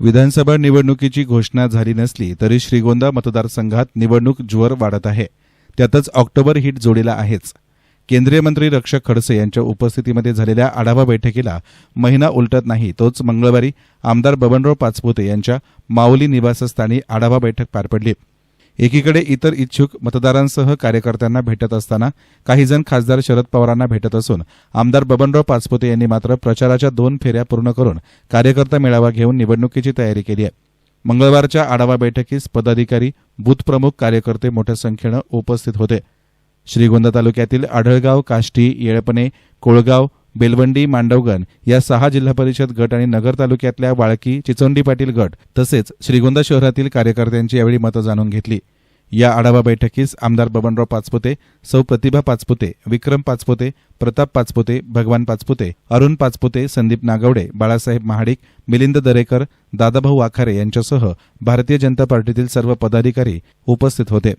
विधानसभा निवडणुकीची घोषणा झाली नसली तरी श्रीगोंदा मतदारसंघात निवडणूक ज्वर वाढत आहे. त्यातच ऑक्टोबर हिट जोडीला आहेच. केंद्रीय मंत्री रक्षक खडसे यांच्या उपस्थितीमध्ये झालेल्या आढावा बैठकीला महिना उलटत नाही तोच मंगळवारी आमदार बबनराव पाचपुते यांच्या माऊली निवासस्थानी आढावा बैठक पार पडली. एकीकडे इतर इच्छुक मतदारांसह कार्यकर्त्यांना भेटत असताना काहीजण खासदार शरद पवारांना भेटत असून आमदार बबनराव पाचपुते यांनी मात्र प्रचाराच्या दोन फेऱ्या पूर्ण करून कार्यकर्ता मेळावा घेऊन निवडणुकीची तयारी केली आहे. मंगळवारच्या आढावा बैठकीस पदाधिकारी बूथप्रमुख कार्यकर्ते मोठ्या संख्येनं उपस्थित होते. श्रीगोंदा तालुक्यातील आढळगाव काष्टी येळपणे कोळगाव बेलवंडी मांडवगण या सहा जिल्हा परिषद गट आणि नगर तालुक्यातल्या वाळकी चिचोंडी पाटील गट तसेच श्रीगोंदा शहरातील कार्यकर्त्यांची यावेळी मतं जाणून घेतली. या आढावा बैठकीस आमदार बबनराव पाचपुते सौ प्रतिभा पाचपुते विक्रम पाचपुते प्रताप पाचपुते भगवान पाचपुते अरुण पाचपुते संदीप नागवडे बाळासाहेब महाडिक मिलिंद दरेकर दादाभाऊ वाखारे यांच्यासह भारतीय जनता पार्टीतील सर्व पदाधिकारी उपस्थित होते.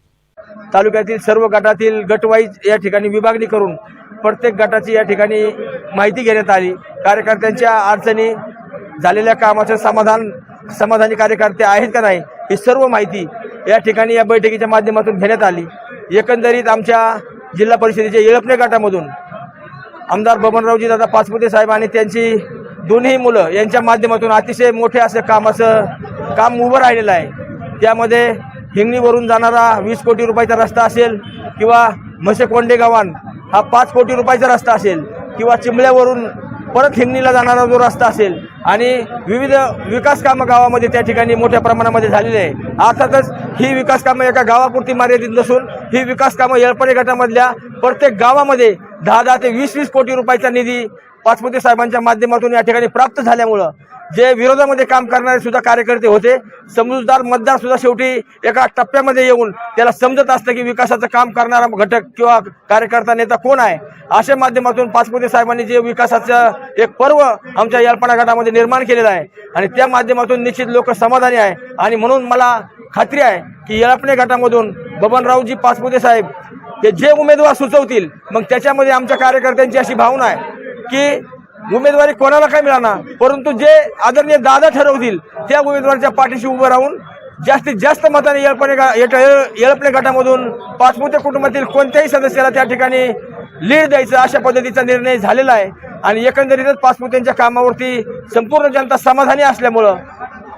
तालुक्यातील सर्व गटातील गटवाईज या ठिकाणी विभागणी करून प्रत्येक गटाची या ठिकाणी माहिती घेण्यात आली. कार्यकर्त्यांच्या अडचणी झालेल्या कामाचं समाधान समाधानी कार्यकर्ते आहेत का नाही ही सर्व माहिती या ठिकाणी या बैठकीच्या माध्यमातून घेण्यात आली. एकंदरीत आमच्या जिल्हा परिषदेच्या येळपणे गटामधून आमदार बबनरावजी दादा पाचपुते साहेब आणि त्यांची दोन्ही मुलं यांच्या माध्यमातून अतिशय मोठे असं कामाचं काम उभं राहिलेलं आहे. त्यामध्ये हिंगणीवरून जाणारा वीस कोटी रुपयाचा रस्ता असेल किंवा म्हसे कोंडे गावान हा पाच कोटी रुपयाचा रस्ता असेल किंवा चिमल्यावरून परत हिंगणीला जाणारा जो रस्ता असेल आणि विविध विकास कामं गावामध्ये त्या ठिकाणी मोठ्या प्रमाणामध्ये झालेली आहे. अर्थातच ही विकास कामं एका गावापुरती मर्यादित नसून ही विकास कामं येळपणे गटामधल्या प्रत्येक गावामध्ये दहा दहा ते वीस वीस कोटी रुपयाचा निधी पाचपुते साहेबांच्या माध्यमातून या ठिकाणी प्राप्त झाल्यामुळं जे विरोधामध्ये काम करणारे सुद्धा कार्यकर्ते होते समजूतदार मतदार सुद्धा शेवटी एका टप्प्यामध्ये येऊन त्याला समजत असतं की विकासाचं काम करणारा घटक किंवा कार्यकर्ता नेता कोण आहे. अशा माध्यमातून पाचपुते साहेबांनी जे विकासाचं एक पर्व आमच्या यालपाडा गटामध्ये निर्माण केलेलं आहे आणि त्या माध्यमातून निश्चित लोक समाधानी आहे. आणि म्हणून मला खात्री आहे की येळपणे गटामधून बबनरावजी पाचपुते साहेब हे जे उमेदवार सुचवतील मग त्याच्यामध्ये आमच्या कार्यकर्त्यांची अशी भावना आहे की उमेदवारी कोणाला काय मिळाणार परंतु जे आदरणीय दादा ठरवतील त्या उमेदवाराच्या पाठीशी उभं राहून जास्तीत जास्त मताने येळपणे गा- येळपणे गटामधून पाचपुते कुटुंबातील कोणत्याही सदस्याला त्या ठिकाणी लीड द्यायचा अशा पद्धतीचा निर्णय झालेला आहे. आणि एकंदरीतच पाचपुतेंच्या कामावरती संपूर्ण जनता समाधानी असल्यामुळं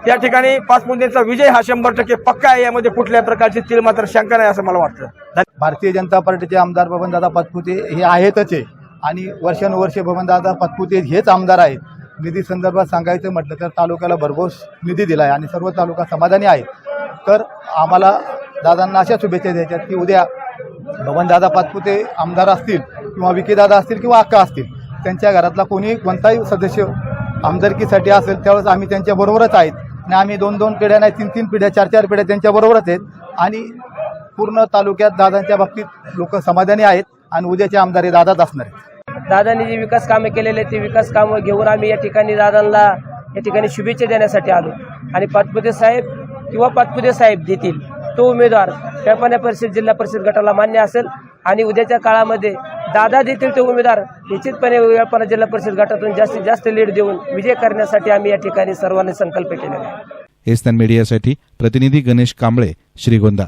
त्या ठिकाणी पाचपुतेंचा विजय हा शंभर टक्के पक्का आहे. यामध्ये कुठल्याही प्रकारची तिल मात्र शंका नाही असं मला वाटतं. भारतीय जनता पार्टीचे आमदार बबनदादा पाचपुते हे आहेतच आहे आणि वर्षानुवर्षे बबनदादा पाचपुते हेच आमदार आहेत. निधी संदर्भात सांगायचं म्हटलं तर तालुक्याला भरघोस निधी दिला आहे आणि सर्व तालुका समाधानी आहे. तर आम्हाला दादांना अशा शुभेच्छा द्यायच्यात की उद्या बबनदादा पातपुते आमदार असतील किंवा विकेदादा असतील किंवा अक्का असतील त्यांच्या घरातला कोणी कोणताही सदस्य आमदारकीसाठी असेल त्यावेळेस आम्ही त्यांच्याबरोबरच आहेत. आणि आम्ही दोन दोन पिढ्या नाही तीन तीन पिढ्या चार चार पिढ्या त्यांच्याबरोबरच आहेत. आणि पूर्ण तालुक्यात दादांच्या बाबतीत लोक समाधानी आहेत आणि उद्याचे आमदार हे दादाच असणार आहेत. दादांनी जी विकास कामे केलेले ते विकास कामं घेऊन आम्ही या ठिकाणी दादांना या ठिकाणी शुभेच्छा देण्यासाठी आलो. आणि पाचपुते साहेब किंवा पाचपुते साहेब देतील तो उमेदवार कल्पना परिषद जिल्हा परिषद गटाला मान्य असेल. आणि उद्याच्या काळामध्ये दादा देतील ते उमेदवार निश्चितपणे कल्पना जिल्हा परिषद गटातून जास्तीत जास्त लीड देऊन विजय करण्यासाठी आम्ही या ठिकाणी सर्वांनी संकल्प केलेला आहे. एस्तान मीडियासाठी प्रतिनिधी गणेश कांबळे श्रीगोंदा.